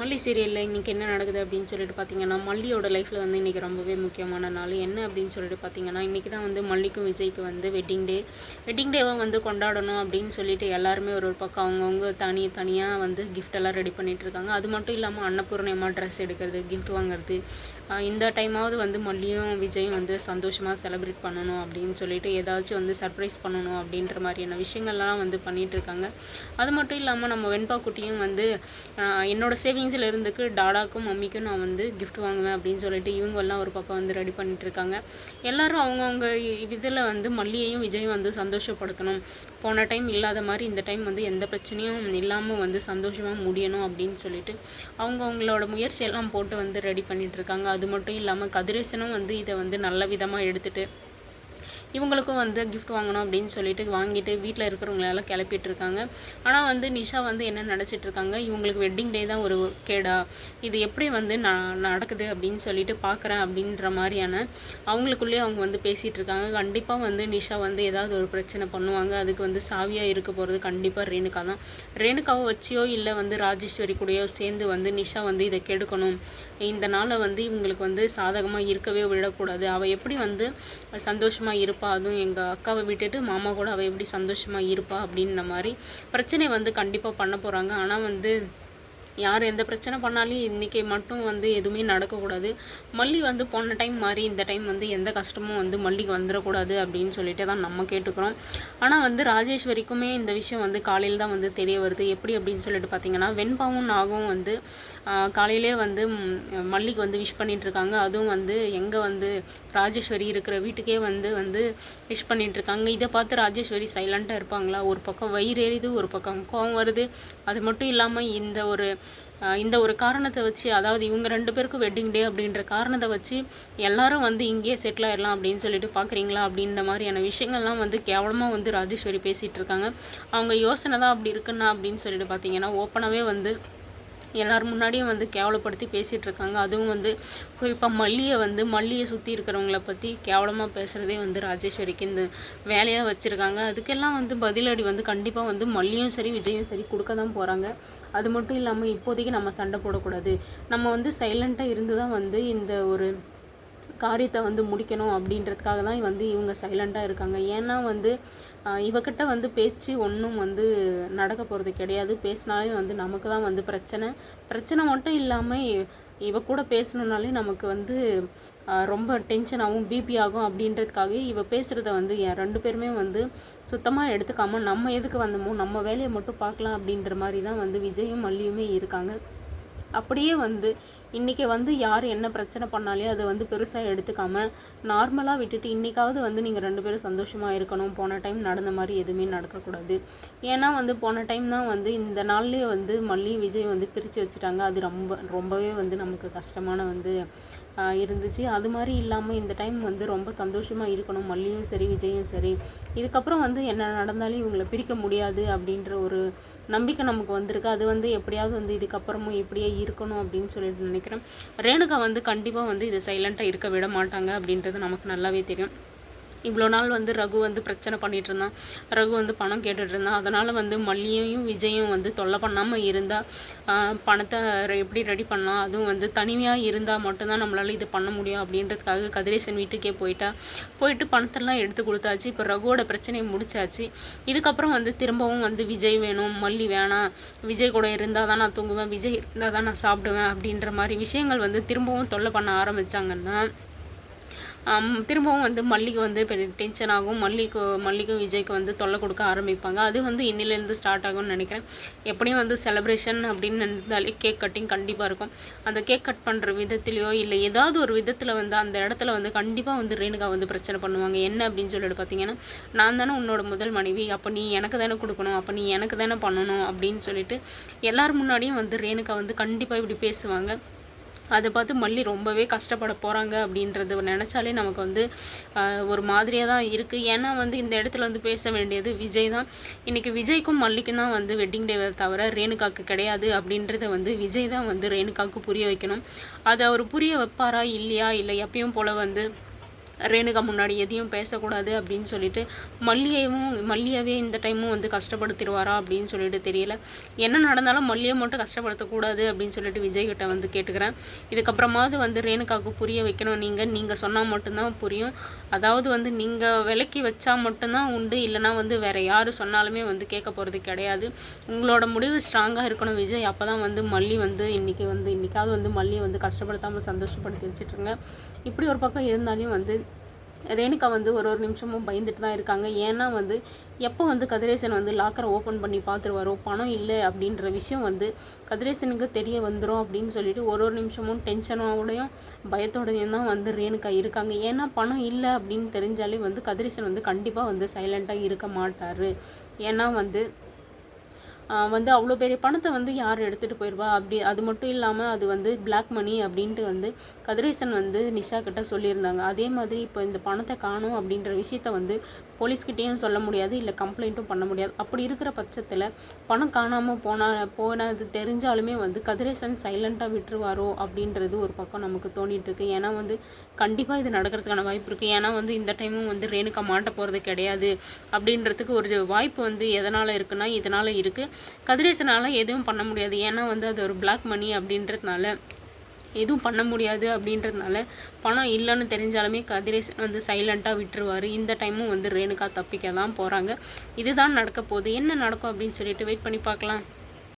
மல்லி சீரியலில் இன்றைக்கி என்ன நடக்குது அப்படின்னு சொல்லிட்டு பார்த்தீங்கன்னா மல்லியோட லைஃப்பில் வந்து இன்றைக்கி ரொம்பவே முக்கியமான நாள். என்ன அப்படின்னு சொல்லிட்டு பார்த்தீங்கன்னா இன்றைக்கி தான் வந்து மல்லிக்கும் விஜய்க்கு வந்து வெட்டிங் டே வெட்டிங் டேவை வந்து கொண்டாடணும் அப்படின்னு சொல்லிட்டு எல்லாருமே ஒரு ஒரு பக்கம் அவங்கவுங்க தனி தனியாக வந்து கிஃப்ட் எல்லாம் ரெடி பண்ணிகிட்டு இருக்காங்க. அது மட்டும் இல்லாமல் அன்னபூர்ணியமா ட்ரெஸ் எடுக்கிறது கிஃப்ட் வாங்குறது. இந்த டைமாவது வந்து மல்லியும் விஜயும் வந்து சந்தோஷமாக செலிப்ரேட் பண்ணணும் அப்படின்னு சொல்லிட்டு ஏதாச்சும் வந்து சர்ப்ரைஸ் பண்ணணும் அப்படின்ற மாதிரியான விஷயங்கள்லாம் வந்து பண்ணிகிட்ருக்காங்க இருக்காங்க. அது மட்டும் இல்லாமல் நம்ம வெண்பா குட்டியும் வந்து என்னோட சேவிங் சேவிங்ஸில் இருந்துக்கு டாடாக்கும் மம்மிக்கும் நான் வந்து கிஃப்ட் வாங்குவேன் அப்படின்னு சொல்லிட்டு இவங்கெல்லாம் ஒரு பக்கம் வந்து ரெடி பண்ணிட்டு இருக்காங்க எல்லாரும் அவங்கவுங்க இதில் வந்து மல்லியையும் விஜயும் வந்து சந்தோஷப்படுத்தணும். போன டைம் இல்லாத மாதிரி இந்த டைம் வந்து எந்த பிரச்சனையும் இல்லாமல் வந்து சந்தோஷமாக முடியணும் அப்படின்னு சொல்லிட்டு அவங்க அவங்களோட போட்டு வந்து ரெடி பண்ணிட்டு இருக்காங்க அது மட்டும் இல்லாமல் கதிரேசனும் வந்து இதை வந்து நல்ல விதமாக எடுத்துகிட்டு இவங்களுக்கும் வந்து கிஃப்ட் வாங்கணும் அப்படின்னு சொல்லிட்டு வாங்கிட்டு வீட்டில் இருக்கிறவங்களெல்லாம் கிளப்பிட்டு இருக்காங்க ஆனால் வந்து நிஷா வந்து என்ன நினச்சிட்டு இருக்காங்க? இவங்களுக்கு வெட்டிங் டே தான் ஒரு கேடா. இது எப்படி வந்து ந நடக்குது அப்படின்னு சொல்லிட்டு பார்க்குறேன் அப்படின்ற மாதிரியான அவங்களுக்குள்ளேயே அவங்க வந்து பேசிகிட்டு இருக்காங்க. கண்டிப்பாக வந்து நிஷா வந்து ஏதாவது ஒரு பிரச்சனை பண்ணுவாங்க. அதுக்கு வந்து சாவியாக இருக்க போகிறது கண்டிப்பாக ரேணுகா தான். ரேணுகாவை வச்சியோ இல்லை வந்து ராஜேஸ்வரி கூடயோ சேர்ந்து வந்து நிஷா வந்து இதை கெடுக்கணும். இந்த நாளை வந்து இவங்களுக்கு வந்து சாதகமாக இருக்கவே விடக்கூடாது. அவள் எப்படி வந்து சந்தோஷமாக இருப்பா அதுவும் எங்கள் அக்காவை விட்டுட்டு மாமா கூட அவள் எப்படி சந்தோஷமாக இருப்பா அப்படின்ற மாதிரி பிரச்சனை வந்து கண்டிப்பாக பண்ண போகிறாங்க ஆனால் வந்து யார் எந்த பிரச்சனை பண்ணாலும் இன்றைக்கி மட்டும் வந்து எதுவுமே நடக்கக்கூடாது. மல்லி வந்து போன டைம் மாதிரி இந்த டைம் வந்து எந்த கஷ்டமும் வந்து மல்லிக்கு வந்துடக்கூடாது அப்படின்னு சொல்லிட்டு தான் நம்ம கேட்டுக்கிறோம். ஆனால் வந்து ராஜேஸ்வரிக்குமே இந்த விஷயம் வந்து காலையில் தான் வந்து தெரிய வருது. எப்படி அப்படின்னு சொல்லிட்டு பார்த்தீங்கன்னா வெண்பாவும் நாகும் வந்து காலையிலே வந்து மல்லிக்கு வந்து விஷ் பண்ணிகிட்ருக்காங்க அதுவும் வந்து எங்கே வந்து ராஜேஸ்வரி இருக்கிற வீட்டுக்கே வந்து வந்து விஷ் பண்ணிகிட்ருக்காங்க இருக்காங்க. இதை பார்த்து ராஜேஸ்வரி சைலண்ட்டாக இருப்பாங்களா? ஒரு பக்கம் வயிறு எறியுது ஒரு பக்கம் கோவம் வருது. அது மட்டும் இல்லாமல் இந்த ஒரு இந்த ஒரு காரணத்தை வச்சு அதாவது இவங்க ரெண்டு பேருக்கும் வெட்டிங் டே அப்படின்ற காரணத்தை வச்சு எல்லாரும் வந்து இங்கேயே செட்டில் ஆயிடலாம் அப்படின்னு சொல்லிட்டு பார்க்குறீங்களா அப்படின்ற மாதிரியான விஷயங்கள்லாம் வந்து கேவலமாக வந்து ராஜேஸ்வரி பேசிகிட்டு இருக்காங்க. அவங்க யோசனை தான் அப்படி இருக்குன்னா அப்படின்னு சொல்லிட்டு பார்த்தீங்கன்னா ஓப்பனாகவே வந்து எல்லார் முன்னாடியும் வந்து கேவலப்படுத்தி பேசிகிட்டு இருக்காங்க அதுவும் வந்து குறிப்பாக மல்லியை வந்து மல்லியை சுற்றி இருக்கிறவங்கள பற்றி கேவலமாக பேசுகிறதே வந்து ராஜேஸ்வரிக்கு இந்த வேலையாக வச்சுருக்காங்க. அதுக்கெல்லாம் வந்து பதிலடி வந்து கண்டிப்பாக வந்து மல்லியும் சரி விஜயும் சரி கொடுக்க தான் போகிறாங்க அது மட்டும் இல்லாமல் இப்போதைக்கு நம்ம சண்டை போடக்கூடாது. நம்ம வந்து சைலண்ட்டாக இருந்து தான் வந்து இந்த ஒரு காரியத்தை வந்து முடிக்கணும் அப்படின்றதுக்காக தான் வந்து இவங்க சைலண்ட்டாக இருக்காங்க. ஏன்னா வந்து இவக்கிட்ட இவகிட்ட வந்து பேச்சு ஒன்றும் வந்து நடக்க போகிறது கிடையாது. பேசினாலே வந்து நமக்கு தான் வந்து பிரச்சனை. பிரச்சனை மட்டும் இல்லாமல் இவ கூட பேசணுன்னாலே நமக்கு வந்து ரொம்ப டென்ஷனாகவும் பிபி ஆகும் அப்படின்றதுக்காக இவ பேசுகிறத வந்து என் ரெண்டு பேருமே வந்து சுத்தமாக எடுத்துக்காமல் நம்ம எதுக்கு வந்தோமோ நம்ம வேலையை மட்டும் பார்க்கலாம் அப்படின்ற மாதிரி தான் வந்து விஜயும் மல்லியுமே இருக்காங்க. அப்படியே வந்து இன்றைக்கி வந்து யார் என்ன பிரச்சனை பண்ணாலே அதை வந்து பெருசாக எடுத்துக்காமல் நார்மலாக விட்டுட்டு இன்றைக்காவது வந்து நீங்கள் ரெண்டு பேரும் சந்தோஷமாக இருக்கணும். போன டைம் நடந்த மாதிரி எதுவுமே நடக்கக்கூடாது. ஏன்னா வந்து போன டைம் தான் வந்து இந்த நாள்லேயே வந்து மல்லி விஜய் வந்து பிரித்து வச்சுட்டாங்க. அது ரொம்ப ரொம்பவே வந்து நமக்கு கஷ்டமான வந்து இருந்துச்சு. அது மாதிரி இல்லாமல் இந்த டைம் வந்து ரொம்ப சந்தோஷமாக இருக்கணும். மல்லியும் சரி விஜயும் சரி. இதுக்கப்புறம் வந்து என்ன நடந்தாலும் இவங்களை பிரிக்க முடியாது அப்படின்ற ஒரு நம்பிக்கை நமக்கு வந்திருக்கு. அது வந்து எப்படியாவது வந்து இதுக்கப்புறமும் இப்படியே இருக்கணும் அப்படின்னு சொல்லிட்டு நினைக்கிறேன் ரேணுகா வந்து கண்டிப்பாக வந்து இதை சைலண்ட்டாக இருக்க விட மாட்டாங்க அப்படின்றது நமக்கு நல்லாவே தெரியும். இவ்வளோ நாள் வந்து ரகு வந்து பிரச்சனை பண்ணிட்டு இருந்தான் ரகு வந்து பணம் கேட்டுட்டு இருந்தான் அதனால் வந்து மல்லியையும் விஜயும் வந்து தொல்லை பண்ணாமல் இருந்தால் பணத்தை எப்படி ரெடி பண்ணலாம்? அதுவும் வந்து தனிமையாக இருந்தால் மட்டும்தான் நம்மளால் இது பண்ண முடியும் அப்படின்றதுக்காக கதிரேசன் வீட்டுக்கே போயிட்டா. போயிட்டு பணத்தெல்லாம் எடுத்து கொடுத்தாச்சு. இப்போ ரகுவோட பிரச்சனையை முடிச்சாச்சு. இதுக்கப்புறம் வந்து திரும்பவும் வந்து விஜய் வேணும் மல்லி வேணாம் விஜய் கூட இருந்தால் தான் நான் தூங்குவேன் விஜய் இருந்தால் தான் நான் சாப்பிடுவேன் அப்படின்ற மாதிரி விஷயங்கள் வந்து திரும்பவும் தொல்லை பண்ண ஆரம்பிச்சாங்கன்னா திரும்பவும் வந்து மல்லிக்கு வந்து பெரிய டென்ஷன் ஆகும். மல்லிக்கு மல்லிக்கும் விஜய்க்கு வந்து தொல்லை கொடுக்க ஆரம்பிப்பாங்க. அது வந்து இன்னிலேருந்து ஸ்டார்ட் ஆகும்னு நினைக்கிறேன். எப்படியும் வந்து செலப்ரேஷன் அப்படின்னு நினைந்தாலே கேக் கட்டிங் கண்டிப்பாக இருக்கும். அந்த கேக் கட் பண்ணுற விதத்துலையோ இல்லை ஏதாவது ஒரு விதத்தில் வந்து அந்த இடத்துல வந்து கண்டிப்பாக வந்து ரேணுகா வந்து பிரச்சனை பண்ணுவாங்க. என்ன அப்படின்னு சொல்லிட்டு பார்த்தீங்கன்னா நான் தானே உன்னோட முதல் மனைவி. அப்போ நீ எனக்கு தானே கொடுக்கணும். அப்போ நீ எனக்கு தானே பண்ணணும் அப்படின்னு சொல்லிட்டு எல்லார் முன்னாடியும் வந்து ரேணுகா வந்து கண்டிப்பாக இப்படி பேசுவாங்க. அதை பார்த்து மல்லி ரொம்பவே கஷ்டப்பட போகிறாங்க அப்படின்றத நினச்சாலே நமக்கு வந்து ஒரு மாதிரியாக தான் இருக்குது ஏன்னா வந்து இந்த இடத்துல வந்து பேச வேண்டியது விஜய் தான். இன்றைக்கி விஜய்க்கும் மல்லிக்கும் தான் வந்து வெட்டிங் டே தவிர ரேணுகாக்கு கிடையாது அப்படின்றத வந்து விஜய் தான் வந்து ரேணுகாவுக்கு புரிய வைக்கணும். அதை அவர் புரிய வைப்பாரா இல்லையா? இல்லை எப்பயும் போல் வந்து ரேணுகா முன்னாடி எதையும் பேசக்கூடாது அப்படின்னு சொல்லிட்டு மல்லியையும் மல்லியாவே இந்த டைமும் வந்து கஷ்டப்படுத்திடுவாரா அப்படின்னு சொல்லிட்டு தெரியல. என்ன நடந்தாலும் மல்லியை மட்டும் கஷ்டப்படுத்தக்கூடாது அப்படின்னு சொல்லிட்டு விஜய்கிட்ட வந்து கேட்டுக்கிறேன். இதுக்கப்புறமாவது வந்து ரேணுகாவுக்கு புரிய வைக்கணும். நீங்கள் நீங்கள் சொன்னால் மட்டும்தான் புரியும். அதாவது வந்து நீங்கள் விலைக்கு வச்சா மட்டும்தான் உண்டு. இல்லைனா வந்து வேறு யார் சொன்னாலுமே வந்து கேட்க போகிறது கிடையாது. உங்களோட முடிவு ஸ்ட்ராங்காக இருக்கணும் விஜய். அப்போ தான் வந்து மல்லி வந்து இன்றைக்கி வந்து இன்றைக்காவது வந்து மல்லியை வந்து கஷ்டப்படுத்தாமல் சந்தோஷப்படுத்தி வச்சுட்ருங்க இப்படி ஒரு பக்கம் இருந்தாலும் வந்து ரேணுகா வந்து ஒரு ஒரு நிமிஷமும் பயந்துட்டு தான் இருக்காங்க. ஏன்னா வந்து எப்போ வந்து கதிரேசன் வந்து லாக்கரை ஓப்பன் பண்ணி பார்த்துருவாரோ பணம் இல்லை அப்படின்ற விஷயம் வந்து கதிரேசனுக்கு தெரிய வந்துடும் அப்படின்னு சொல்லிட்டு ஒரு ஒரு நிமிஷமும் டென்ஷனோடையும் பயத்தோடையும் தான் வந்து ரேணுகா இருக்காங்க. ஏன்னா பணம் இல்லை அப்படின்னு தெரிஞ்சாலே வந்து கதிரேசன் வந்து கண்டிப்பாக வந்து சைலண்ட்டாக இருக்க மாட்டார். ஏன்னா வந்து வந்து அவ்வளோ பெரிய பணத்தை வந்து யார் எடுத்துகிட்டு போயிடுவா அப்படி அது மட்டும் இல்லாமல் அது வந்து பிளாக் மணி அப்படின்ட்டு வந்து கதிரேசன் வந்து நிஷா கிட்ட சொல்லியிருந்தாங்க. அதே மாதிரி இப்போ இந்த பணத்தை காணும் அப்படின்ற விஷயத்த வந்து போலீஸ்கிட்டேயும் சொல்ல முடியாது இல்லை கம்ப்ளைண்ட்டும் பண்ண முடியாது. அப்படி இருக்கிற பட்சத்தில் பணம் காணாமல் போனால் போனது தெரிஞ்சாலுமே வந்து கதிரேசன் சைலண்ட்டாக விட்டுருவாரோ அப்படின்றது ஒரு பக்கம் நமக்கு தோணிட்டு ஏன்னா வந்து கண்டிப்பாக இது நடக்கிறதுக்கான வாய்ப்பு இருக்குது ஏன்னா வந்து இந்த டைமும் வந்து ரேணுகா மாட்ட போகிறது கிடையாது அப்படின்றதுக்கு ஒரு வாய்ப்பு வந்து எதனால் இருக்குன்னா இதனால் இருக்குது கதிரேசனால் எதுவும் பண்ண முடியாது. ஏன்னா வந்து அது ஒரு பிளாக் மணி அப்படின்றதுனால எதுவும் பண்ண முடியாது அப்படின்றதுனால பணம் இல்லைன்னு தெரிஞ்சாலுமே கதிரேசன் வந்து சைலண்ட்டாக விட்டுருவார். இந்த டைமும் வந்து ரேணுகா தப்பிக்க தான் போகிறாங்க இதுதான் நடக்க போகுது. என்ன நடக்கும் அப்படின்னு சொல்லிட்டு வெயிட் பண்ணி பார்க்கலாம்.